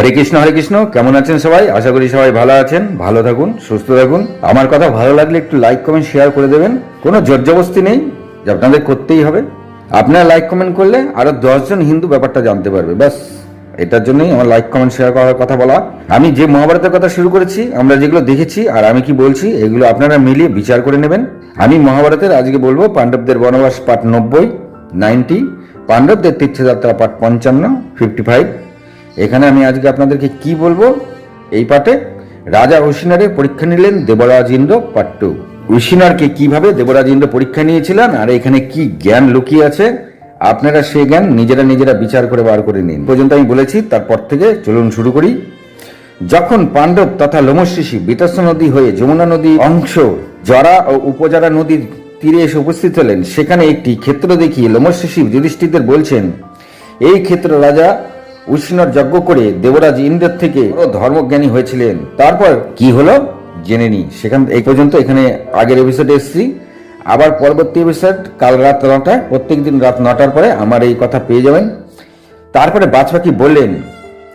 হরে কৃষ্ণ হরে কৃষ্ণ, কেমন আছেন সবাই? আশা করি সবাই ভালো আছেন, ভালো থাকুন, সুস্থ থাকুন। আমার কথা ভালো লাগলে একটু লাইক কমেন্ট শেয়ার করে দেবেন। কোনো জর্জবস্তি নেই, যে আপনাদের করতেই হবে। আপনারা লাইক কমেন্ট করলে আরও দশজন হিন্দু ব্যাপারটা জানতে পারবে, ব্যাস। এটার জন্যই আমার লাইক কমেন্ট শেয়ার করার কথা বলা। আমি যে মহাভারতের কথা শুরু করেছি, আমরা যেগুলো দেখেছি আর আমি কি বলছি, এগুলো আপনারা মিলিয়ে বিচার করে নেবেন। আমি মহাভারতের আজকে বলব পাণ্ডবদের বনবাস পাঠ নব্বই নাইনটি পাণ্ডবদের তীর্থযাত্রা পাঠ পঞ্চান্ন ফিফটি ফাইভ এখানে আমি আজকে আপনাদেরকে কি বলব? এই পাঠে রাজা হুসিনারের পরীক্ষা নিলেন দেবরাজ ইন্দ্র পার্ট টু হুসিনারকে কীভাবে দেবরাজ ইন্দ্র পরীক্ষা নিয়েছিলেন আর এখানে কি জ্ঞান লুকিয়ে আছে, আপনারা সেই জ্ঞান নিজেরা নিজেরা বিচার করে বার করে নিন। পর্যন্ত আমি বলেছি, তারপর থেকে চলুন শুরু করি। যখন পাণ্ডব তথা লোমশিশি বিতস্য নদী হয়ে যমুনা নদী অংশ, জরা ও উপজরা নদীর তীরে এসে উপস্থিত হলেন, সেখানে একটি ক্ষেত্র দেখিয়ে লোমশিশি যুধিষ্ঠিরদের বলছেন, এই ক্ষেত্র রাজা উষ্ণর যজ্ঞ করে দেবরাজ ইন্দ্রের থেকে ধর্মজ্ঞানী হয়েছিলেন। তারপর কি হলো? জেনে নি সেখান এই পর্যন্ত এখানে আগের এপিসোডে এসেছি। আবার পরবর্তী এপিসোড কাল রাত নটায় প্রত্যেকদিন রাত নটার পরে আমার এই কথা পেয়ে যাবেন। তারপরে বাজপাখি বললেন,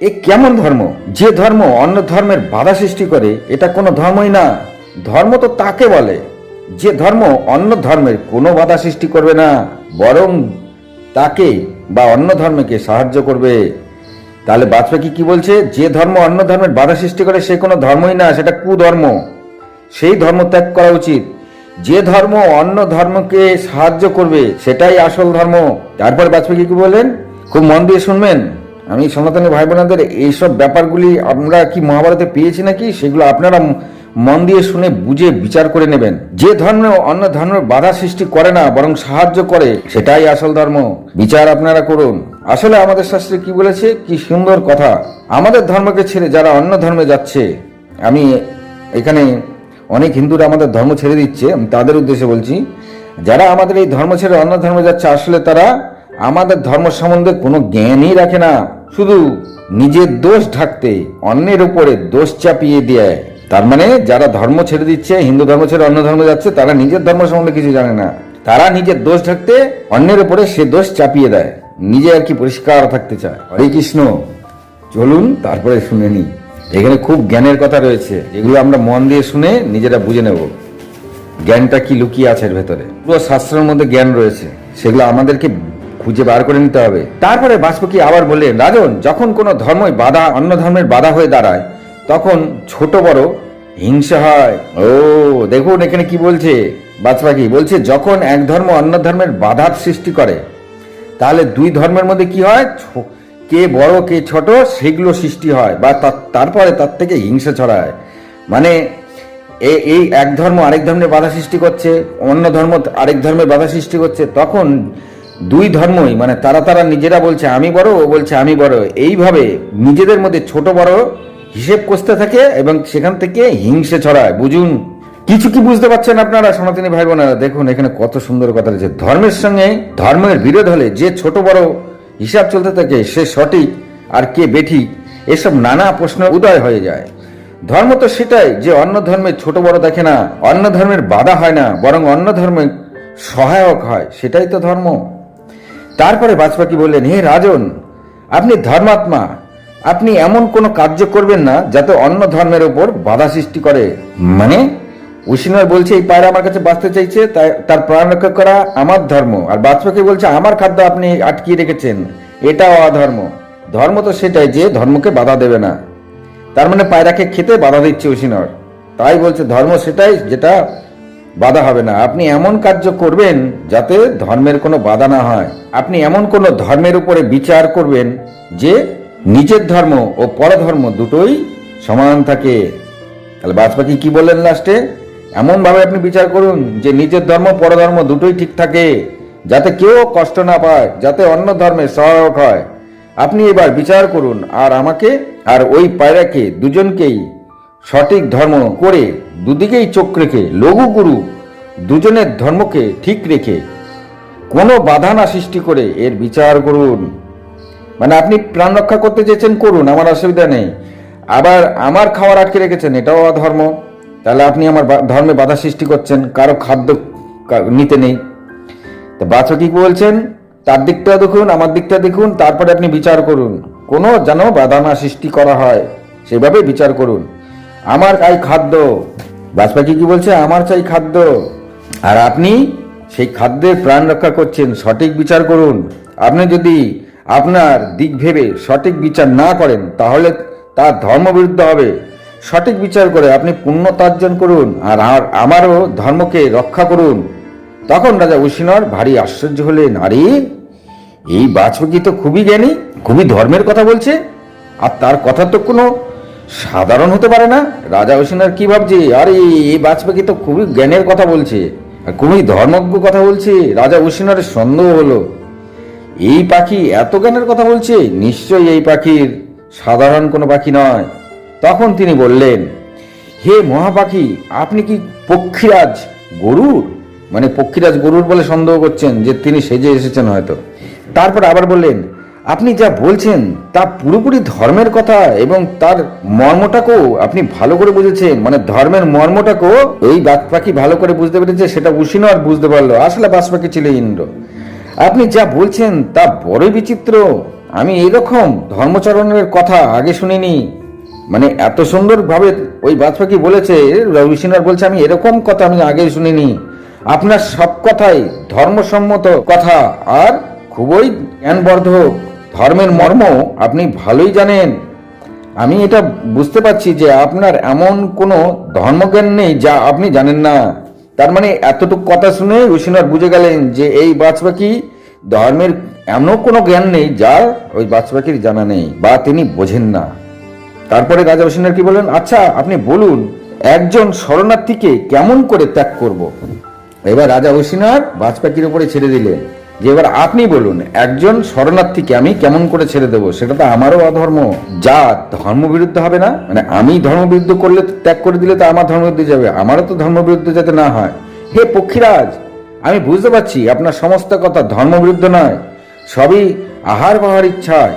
এ কেমন ধর্ম? যে ধর্ম অন্য ধর্মের বাধা সৃষ্টি করে, এটা কোনো ধর্মই না। ধর্ম তো তাকে বলে। যে ধর্ম অন্য ধর্মের কোনো বাধা সৃষ্টি করবে না, বরং তাকে বা অন্য ধর্মকে সাহায্য করবে। তাহলে বাজপেয়ী কি বলছে? যে ধর্ম অন্য ধর্মের বাধা সৃষ্টি করে, সে কোনো ধর্মই না, সেটা কুধর্ম। সেই ধর্ম ত্যাগ করা উচিত। যে ধর্ম অন্য ধর্মকে সাহায্য করবে, সেটাই আসল ধর্ম। তারপর বাজপেয়ী কি বলেন খুব মন দিয়ে শুনবেন। আমি সনাতনী ভাই বোনাদের এইসব ব্যাপারগুলি আমরা কি মহাভারতে পেয়েছি নাকি? সেগুলো আপনারা মন দিয়ে শুনে বুঝে বিচার করে নেবেন। যে ধর্ম অন্য ধর্মের বাধা সৃষ্টি করে না, বরং সাহায্য করে, সেটাই আসল ধর্ম। বিচার আপনারা করুন। আসলে আমাদের শাস্ত্রে কি বলেছে? কি সুন্দর কথা। আমাদের ধর্মকে ছেড়ে যারা অন্য ধর্মে যাচ্ছে, আমি এখানে অনেক হিন্দুরা আমাদের ধর্ম ছেড়ে দিচ্ছে, আমি তাদের উদ্দেশ্যে বলছি, যারা আমাদের এই ধর্ম ছেড়ে অন্য ধর্মে যাচ্ছে, আসলে তারা আমাদের ধর্ম সম্বন্ধে কোনো জ্ঞানই রাখে না। শুধু নিজের দোষ ঢাকতে, অন্যের উপরে দোষ চাপিয়ে দেয়। তার মানে যারা ধর্ম ছেড়ে দিচ্ছে, হিন্দু ধর্ম ছেড়ে অন্য ধর্মে যাচ্ছে, তারা নিজের ধর্ম সম্বন্ধে কিছু জানে না। তারা নিজের দোষ ঢাকতে, অন্যের উপরে সে দোষ চাপিয়ে দেয়। নিজে আর কি পরিষ্কার থাকতে চায়। হরে কৃষ্ণ, চলুন তারপরে শুনে নি এখানে খুব জ্ঞানের কথা রয়েছে এগুলো আমরা মন দিয়ে শুনে নিজেরা বুঝে নেব। জ্ঞানটা কি লুকিয়ে আছে এর ভেতরে? পুরো শাস্ত্রের মধ্যে জ্ঞান রয়েছে, সেগুলো আমাদেরকে খুঁজে বার করে নিতে হবে। তারপরে বাষ্পকি আবার বললেন, রাজন, যখন কোনো ধর্মই বাধা, অন্য ধর্মের বাধা হয়ে দাঁড়ায়, তখন ছোট বড় হিংসা হয়। ও, দেখুন এখানে কি বলছে বাজপাখি বলছে, যখন এক ধর্ম অন্য ধর্মের বাধার সৃষ্টি করে তাহলে দুই ধর্মের মধ্যে কি হয়? কে বড়, কে ছোট, সেগুলো সৃষ্টি হয় বা তার- তারপরে তার থেকে হিংসা ছড়ায়। মানে এই এক ধর্ম আরেক ধর্মের বাধা সৃষ্টি করছে, অন্য ধর্ম আরেক ধর্মের বাধা সৃষ্টি করছে, তখন দুই ধর্মই মানে তারা তারা নিজেরা বলছে, আমি বড়, ও বলছে, আমি বড়। এইভাবে নিজেদের মধ্যে ছোট বড় হিসেব কষতে থাকে এবং সেখান থেকে হিংসে ছড়ায়। বুঝুন? কিছু কি বুঝতে পারছেন আপনারা? সনাতনী ভাই বোনেরা দেখুন, এখানে কত সুন্দর কথা রয়েছে। ধর্মের সঙ্গে ধর্মের বিরোধ হলে যে ছোট বড় হিসাব চলতে থাকে, সে সঠিক আর কে বেঠিক, এসব নানা প্রশ্ন উদয় হয়ে যায়। ধর্ম তো সেটাই যে অন্য ধর্মের ছোট বড় দেখে না, অন্য ধর্মের বাধা হয় না, বরং অন্য ধর্মের সহায়ক হয়, সেটাই তো ধর্ম। তারপরে বাজপাখি বললেন, হে রাজন, আপনি ধর্মাত্মা, আপনি এমন কোনো কার্য করবেন না যাতে অন্য ধর্মের ওপর বাধা সৃষ্টি করে। মানে উসিনয় বলছে, এই পায়রা আমার কাছে বাঁচতে চাইছে তার প্রাণ রক্ষা করা আমার ধর্ম। আর বাজপাখি বলছে, আমার খাদ্য আপনি আটকিয়ে রেখেছেন, এটাও অধর্ম। ধর্ম তো সেটাই যে ধর্মকে বাধা দেবে না। তার মানে পায়রাকে খেতে বাধা দিচ্ছে উসিনর তাই বলছে, ধর্ম সেটাই যেটা বাধা হবে না। আপনি এমন কার্য করবেন যাতে ধর্মের কোনো বাধা না হয়। আপনি এমন কোনো ধর্মের উপরে বিচার করবেন যে নিজের ধর্ম ও পরধর্ম দুটোই সমান থাকে। তাহলে বাজপাখি কি বললেন লাস্টে এমন ভাবে আপনি বিচার করুন যে নিজের ধর্ম, পরধর্ম দুটোই ঠিক থাকে, যাতে কেউ কষ্ট না পায়, যাতে অন্য ধর্মে সহায়ক হয়। আপনি এবার বিচার করুন, আর আমাকে আর ওই পায়রাকে, দুজনকেই সঠিক ধর্ম করে দুদিকেই চোখ রেখে, লঘু গুরু দুজনের ধর্মকে ঠিক রেখে কোনো বাধা না সৃষ্টি করে এর বিচার করুন। মানে আপনি প্রাণ রক্ষা করতে চেয়েছেন, করুন, আমার অসুবিধা নেই। আবার আমার খাওয়ার আটকে রেখেছেন, এটাও অধর্ম। তাহলে আপনি আমার ধর্মে বাধা সৃষ্টি করছেন, কারও খাদ্য নিতে নেই। তো বাচ্চা কি বলছেন? তার দিকটা দেখুন, আমার দিকটা দেখুন, তারপরে আপনি বিচার করুন। কোনো যেন বাধা না সৃষ্টি করা হয় সেভাবে বিচার করুন। আমার চাই খাদ্য। বাজপাখি কি বলছে? আমার চাই খাদ্য। আর আপনি সেই খাদ্যের প্রাণ রক্ষা করছেন, সঠিক বিচার করুন। আপনি যদি আপনার দিক ভেবে সঠিক বিচার না করেন, তাহলে তার ধর্মবিরুদ্ধ হবে। সঠিক বিচার করে আপনি পুণ্যতার্জন করুন আর আমারও ধর্মকে রক্ষা করুন। তখন রাজা উশিনর ভারী আশ্চর্য হলেন, আরে, এই বাজপাখি তো খুবই জ্ঞানী, খুবই ধর্মের কথা বলছে। আর তার কথা তো কোনো সাধারণ হতে পারে না। রাজা হোসেনার কি ভাবছে, আরে, এই বাজপাখি তো খুবই জ্ঞানের কথা বলছে, আর খুবই ধর্মজ্ঞ কথা বলছে। রাজা উশিনারের সন্দেহ হলো, এই পাখি এত জ্ঞানের কথা বলছে? নিশ্চয়ই এই পাখির সাধারণ কোনো পাখি নয়। তখন তিনি বললেন, হে মহাপাখি, আপনি কি পক্ষীরাজ গরুর? মানে পক্ষীরাজ গরুর বলে সন্দেহ করছেন যে তিনি সেজে এসেছেন হয়তো। তারপর আবার বললেন, আপনি যা বলছেন তা পুরোপুরি ধর্মের কথা এবং তার মর্মটাকেও আপনি ভালো করে বুঝেছেন। মানে ধর্মের মর্মটাকেও এই বাজ পাখি ভালো করে বুঝতে পেরেছে, সেটা উসিনো আর বুঝতে পারল। আসলে বাজ পাখি ছিল ইন্দ্র। আপনি যা বলছেন তা বড়ই বিচিত্র। আমি এরকম ধর্মচরণের কথা আগে শুনিনি। মানে এত সুন্দরভাবে ওই বাজ পাখি বলেছে রবিশিনার বলছে, আমি এরকম কথা আমি আগে শুনিনি। আপনার সব কথাই ধর্মসম্মত কথা আর খুবই জ্ঞানবর্ধক। ধর্মের মর্ম আপনি ভালোই জানেন। আমি এটা বুঝতে পারছি যে আপনার এমন কোনো ধর্মজ্ঞান নেই যা আপনি জানেন না। তার মানে এতটুকু কথা শুনে উশিনার বুঝে গেলেন যে এই বাজ পাখি ধর্মের এমন কোনো জ্ঞান নেই যা ওই বাজ পাখির জানা নেই বা তিনি বোঝেন না। তারপরে রাজা হোসেনের কি বলেন আচ্ছা আপনি বলুন, একজন শরণার্থীকে কেমন করে ত্যাগ করব। এবার রাজা হোসিনার বাজপাখির উপরে ছেড়ে দিলেন। যে এবার আপনি বলুন, একজন শরণার্থীকে আমি কেমন করে ছেড়ে দেবো? সেটা তো আমারও অধর্ম। যা ধর্মবিরুদ্ধ হবে না মানে আমি ধর্মবিরুদ্ধ করলে ত্যাগ করে দিলে তো আমার ধর্মবিরুদ্ধে যাবে। আমারও তো ধর্মবিরুদ্ধ যাতে না হয়। হে পক্ষীরাজ, আমি বুঝতে পারছি আপনার সমস্ত কথা ধর্মবিরুদ্ধ নয়, সবই আহার পাহার ইচ্ছায়।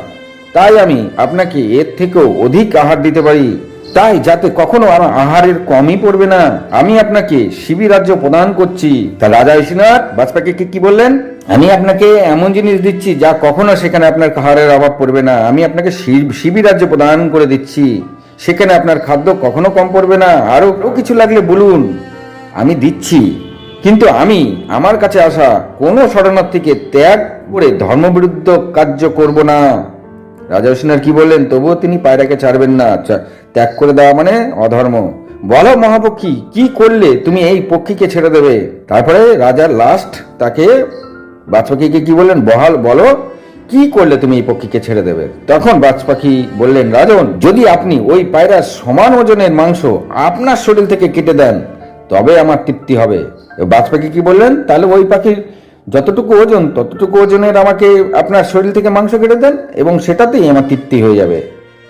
তাই আমি আপনাকে এর থেকেও অধিক আহার দিতে পারি। তাই যাতে কখনো আমার আহারের কমই পড়বে না। আমি আপনাকে শিবি রাজ্য প্রদান করছি। তা রাজা ইসিনাথ বাজপাকে কি বললেন? আমি আপনাকে এমন জিনিস দিচ্ছি যা কখনো সেখানে আপনার আহারের অভাব পড়বে না। আমি আপনাকে শি- শিবি রাজ্য প্রদান করে দিচ্ছি। সেখানে আপনার খাদ্য কখনো কম পড়বে না। আরও কিছু লাগলে বলুন। আমি দিচ্ছি। কিন্তু আমি, আমার কাছে আসা কোনো শরণার্থীকে ত্যাগ করে ধর্মবিরুদ্ধ কার্য করব না। রাজা হোসেনার কি বললেন? তবুও তিনি পায়রাকে ছাড়বেন না। ত্যাগ করে দেওয়া মানে অধর্ম। বলো মহাপক্ষী, কি করলে তুমি এই পক্ষীকে ছেড়ে দেবে? তারপরে রাজা লাস্ট তাকে, বাজপাখিকে কি বললেন? বহাল, বলো, কি করলে তুমি এই পক্ষীকে ছেড়ে দেবে? তখন বাজপাখি বললেন, রাজন, যদি আপনি ওই পায়রার সমান ওজনের মাংস আপনার শরীর থেকে কেটে দেন, তবে আমার তৃপ্তি হবে। বাজপাখি কি বললেন? তাহলে ওই পাখির যতটুকু ওজন, ততটুকু ওজনের আমাকে আপনার শরীর থেকে মাংস কেটে দেন এবং সেটাতেই আমার তৃপ্তি হয়ে যাবে।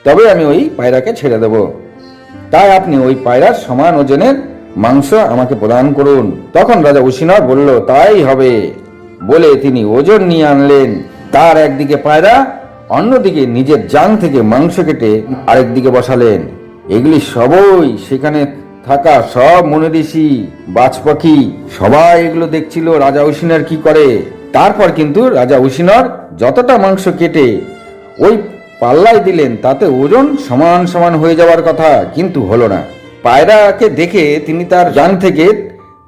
তবে আমি ওই পায়রাকে ছেড়ে দেব। তাই আপনি ওই পায়রার সমান ওজনের মাংস আমাকে প্রদান করুন। তখন রাজা উশিনর বলল, তাই হবে। বলে তিনি ওজন নিয়ে আনলেন। তার একদিকে পায়রা, অন্যদিকে নিজের জাং থেকে মাংস কেটে আরেকদিকে বসালেন। এগুলি সবই সেখানে থাকা সব মনীষী বাজ পাখি সবাই এগুলো দেখছিল রাজা উশিনার কি করে। তারপর কিন্তু রাজা উশিনর যতটা মাংস কেটে ওই পাল্লায় দিলেন, তাতে ওজন সমান সমান হয়ে যাওয়ার কথা কিন্তু হলো না। পায়রাকে দেখে তিনি তার জান থেকে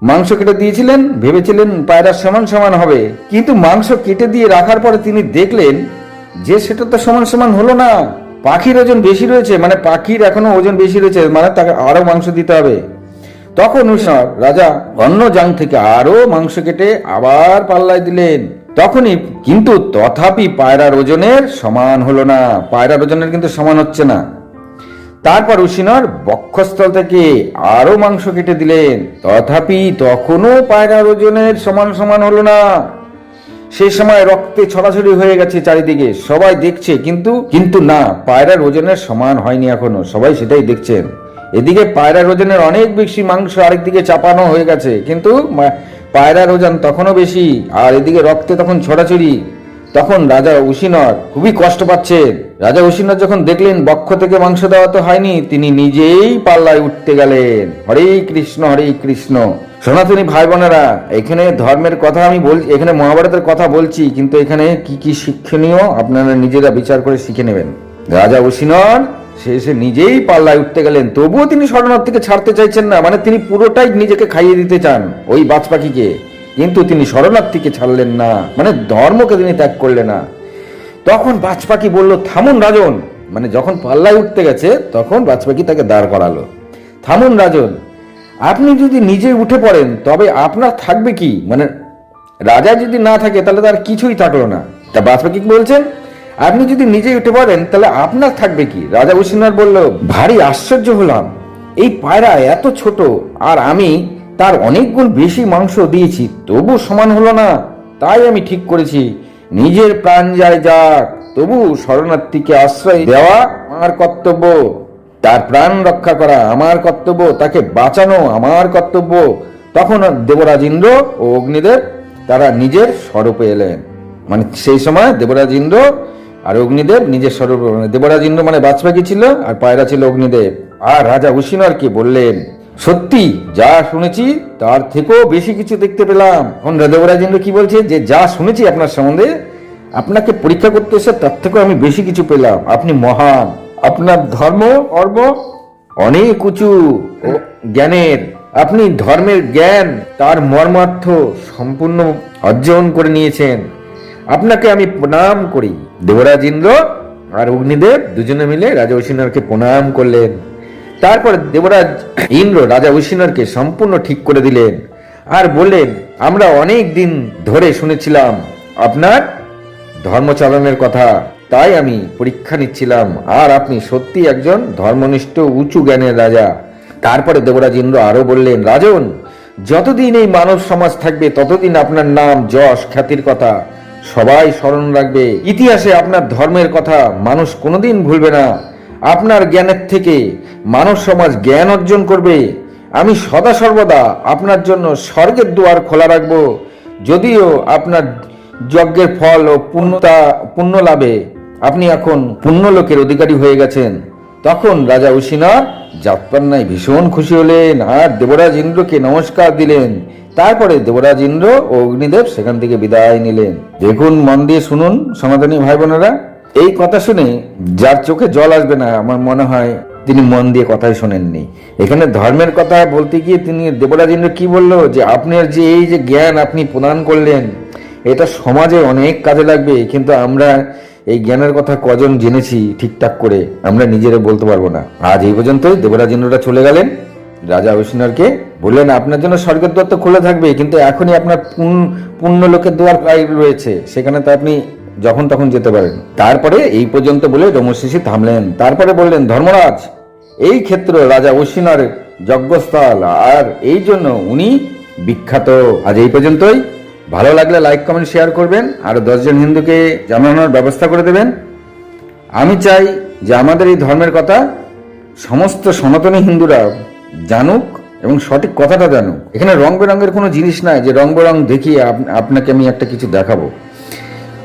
মাংস কেটে দিয়েছিলেন, ভেবেছিলেন পায়রা সমান সমান হবে। কিন্তু মাংস কেটে দিয়ে রাখার পরে তিনি দেখলেন যে সেটা তো সমান সমান হলো না। পাখির ওজন বেশি রয়েছে মানে পাখির এখনও ওজন বেশি রয়েছে মানে তাকে আরও মাংস দিতে হবে। তখন উষার রাজা অন্য জাং থেকে আরও মাংস কেটে আবার পাল্লায় দিলেন। তখনই কিন্তু তথাপি পায়রার ওজনের সমান হলো না। পায়রার ওজনের কিন্তু সমান হচ্ছে না। তারপর উশিনর বক্ষস্থল থেকে আরও মাংস কেটে দিলেন। তথাপি তখনও পায়রার ওজনের সমান সমান হলো না। সেই সময় রক্তে ছড়াছড়ি হয়ে গেছে চারিদিকে। সবাই দেখছে, কিন্তু কিন্তু না, পায়রার ওজনের সমান হয়নি এখনও। সবাই সেটাই দেখছেন। এদিকে পায়রার ওজনের অনেক বেশি মাংস আরেকদিকে চাপানো হয়ে গেছে, কিন্তু পায়রার ওজন তখনও বেশি, আর এদিকে রক্তে তখন ছড়াছড়ি। তখন রাজা উশিনর খুবই কষ্ট পাচ্ছেন। রাজা উশিনর যখন দেখলেন, বক্ষ থেকে মাংস দেওয়া তো হয়নি, তিনি নিজেই পাল্লায় উঠতে গেলেন। হরে কৃষ্ণ হরে কৃষ্ণ। সনাতনী ভাই বোনেরা, এখানে ধর্মের কথা আমি বল, এখানে মহাভারতের কথা বলছি, কিন্তু এখানে কি কি শিক্ষণীয় আপনারা নিজেরা বিচার করে শিখে নেবেন। রাজা উশিনর শেষে নিজেই পাল্লায় উঠতে গেলেন, তবুও তিনি শরণার্থীকে ছাড়তে চাইছেন না মানে তিনি পুরোটাই নিজেকে খাইয়ে দিতে চান ওই বাজ পাখিকে কিন্তু তিনি শরণার্থীকে ছাড়লেন না মানে ধর্মকে তিনি ত্যাগ করলেন না। তখন বাজ পাখি বলল, থামুন রাজন। মানে যখন পাল্লায় উঠতে গেছে, তখন বাজ পাখি তাকে দাঁড় করালো। থামুন রাজন। আপনি যদি নিজে উঠে পড়েন, তবে আপনার থাকবে কি? মানে রাজা যদি না থাকে, তাহলে তার কিছুই থাকল না। তা বাজ পাখি বলছেন, আপনি যদি নিজে উঠে পড়েন, তাহলে আপনার থাকবে কি? রাজা উসিনার বলল, ভারী আশ্চর্য হলাম। এই পায়রা এত ছোট, আর আমি তার অনেক গুণ বেশি মাংস দিয়েছি তবু সমান হলো না। তাই আমি ঠিক করেছি। নিজের প্রাণ যায় যাক তবু শরণার্থীকে আশ্রয় দেওয়া আমার কর্তব্য। তার প্রাণ রক্ষা করা আমার কর্তব্য, তাকে বাঁচানো আমার কর্তব্য। তখন দেবরাজ ইন্দ্র ও অগ্নিদেব তারা নিজের স্বরূপে এলেন। মানে সেই সময় দেবরাজ ইন্দ্র আর অগ্নিদেব নিজের স্বরূপে মানে দেবরাজ ইন্দ্র মানে বাজপাখি ছিল আর পায়রা ছিল অগ্নিদেব। আর রাজা উশিনরকে বললেন? সত্যি, যা শুনেছি, তার থেকেও বেশি কিছু দেখতে পেলাম। এখন দেবরাজ ইন্দ্র কি বলছে? যে যা শুনেছি আপনার সম্বন্ধে, আপনাকে পরীক্ষা করতে এসে তার থেকেও আমি বেশি কিছু পেলাম। আপনি মহান। আপনার ধর্ম কর্ম অনেক উঁচু জ্ঞানের। আপনি ধর্মের জ্ঞান তার মর্মার্থ সম্পূর্ণ অর্জন করে নিয়েছেন। আপনাকে আমি প্রণাম করি। দেবরাজ ইন্দ্র আর অগ্নিদেব দুজনে মিলে রাজা ঐশিনারকে প্রণাম করলেন। তারপর দেবরাজ ইন্দ্র রাজা ঐশিনারকে সম্পূর্ণ ঠিক করে দিলেন আর বললেন আমরা অনেক দিন ধরে শুনেছিলাম আপনার ধর্মচালনের কথা। তাই আমি পরীক্ষা নিচ্ছিলাম। আর আপনি সত্যি একজন ধর্মনিষ্ঠ, উঁচু জ্ঞানের রাজা। তারপরে দেবরাজ ইন্দ্র আরও বললেন, রাজন, যতদিন এই মানব সমাজ থাকবে, ততদিন আপনার নাম যশ, খ্যাতির কথা। সবাই স্মরণ রাখবে। ইতিহাসে আপনার ধর্মের কথা মানুষ কোনোদিন ভুলবে না। আপনার জ্ঞানের থেকে মানব সমাজ জ্ঞান অর্জন করবে। আমি সদা সর্বদা আপনার জন্য স্বর্গের দুয়ার খোলা রাখব। যদিও আপনার যজ্ঞের ফল ও পুণ্যতা, পুণ্য লাভে আপনি এখন পুণ্যলোকের অধিকারী হয়ে গেছেন। তখন রাজা উশিনার যাত্রান্নায় ভীষণ খুশি হলেন আর দেবরাজ ইন্দ্রকে নমস্কার দিলেন। তারপরে দেবরাজ ইন্দ্র ও অগ্নিদেব সেখান থেকে বিদায় নিলেন। দেখুন, মন দিয়ে শুনুন, সনাতনী ভাই বোনেরা এই কথা শুনে যার চোখে জল আসবে না, আমার মনে হয় তিনি মন দিয়ে কথাই শোনেননি। এখানে ধর্মের কথা বলতে গিয়ে তিনি দেবরাজ ইন্দ্র কি বলল? যে আপনার যে এই যে জ্ঞান আপনি প্রদান করলেন, এটা সমাজে অনেক কাজে লাগবে। কিন্তু আমরা এই জ্ঞানের কথা কজন জেনেছি ঠিকঠাক করে, আমরা নিজেরা বলতে পারব না। আজ এই পর্যন্তই, দেবরাজ ইন্দ্ররা চলে গেলেন। রাজা বিষ্ণুরকে বললেন, আপনার জন্য স্বর্গের দ্বার তো খোলা থাকবে, কিন্তু এখনই আপনার পুণ্য লোকের দুয়ার প্রায় রয়েছে। সেখানে তো আপনি যখন তখন যেতে পারেন। তারপরে এই পর্যন্ত বলে রমশিষি থামলেন। তারপরে বললেন, ধর্মরাজ, এই ক্ষেত্র রাজা অশ্বিনার যজ্ঞস্থল, আর এই জন্য উনি বিখ্যাত। আজ এই পর্যন্তই। ভালো লাগলে লাইক কমেন্ট শেয়ার করবেন, আর দশজন হিন্দুকে জানানোর ব্যবস্থা করে দেবেন। আমি চাই যে আমাদের এই ধর্মের কথা সমস্ত সনাতনী হিন্দুরা জানুক এবং সঠিক কথাটা জানুক। এখানে রং বেরঙের কোনো জিনিস নাই যে রং বেরং দেখিয়ে আপ- আপনাকে আমি একটা কিছু দেখাবো।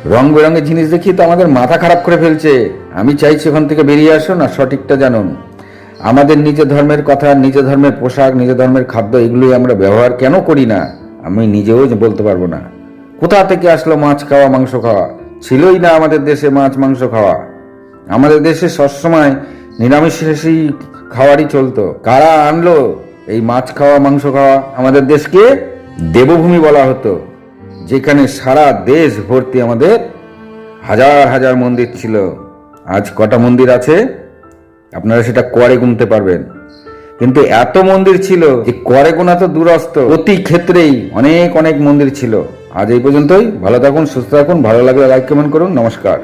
রং বেরঙের জিনিস দেখিয়ে তো আমাদের মাথা খারাপ করে ফেলছে। আমি চাইছি ওখান থেকে বেরিয়ে আসুন আর সঠিকটা জানুন। আমাদের নিজ ধর্মের কথা, নিজ ধর্মের পোশাক, নিজ ধর্মের খাদ্য, এগুলোই আমরা ব্যবহার কেন করি না? আমি নিজেও বলতে পারব না। কোথা থেকে আসলো মাছ খাওয়া, মাংস খাওয়া? ছিলই না আমাদের দেশে মাছ, মাংস খাওয়া। আমাদের দেশে সবসময় নিরামিষাশী খাওয়ারই চলতো। কারা আনলো এই মাছ খাওয়া, মাংস খাওয়া? আমাদের দেশকে দেবভূমি বলা হতো, যেখানে সারা দেশ ভর্তি আমাদের হাজার হাজার মন্দির ছিল। আজ কটা মন্দির আছে? আপনারা সেটা করে গুনতে পারবেন? কিন্তু এত মন্দির ছিল যে করে গোনা তো দূরস্ত। প্রতি ক্ষেত্রেই অনেক অনেক মন্দির ছিল। আজ এই পর্যন্তই। ভালো থাকুন, সুস্থ থাকুন, ভালো লাগলে লাইক কমেন্ট করুন। নমস্কার।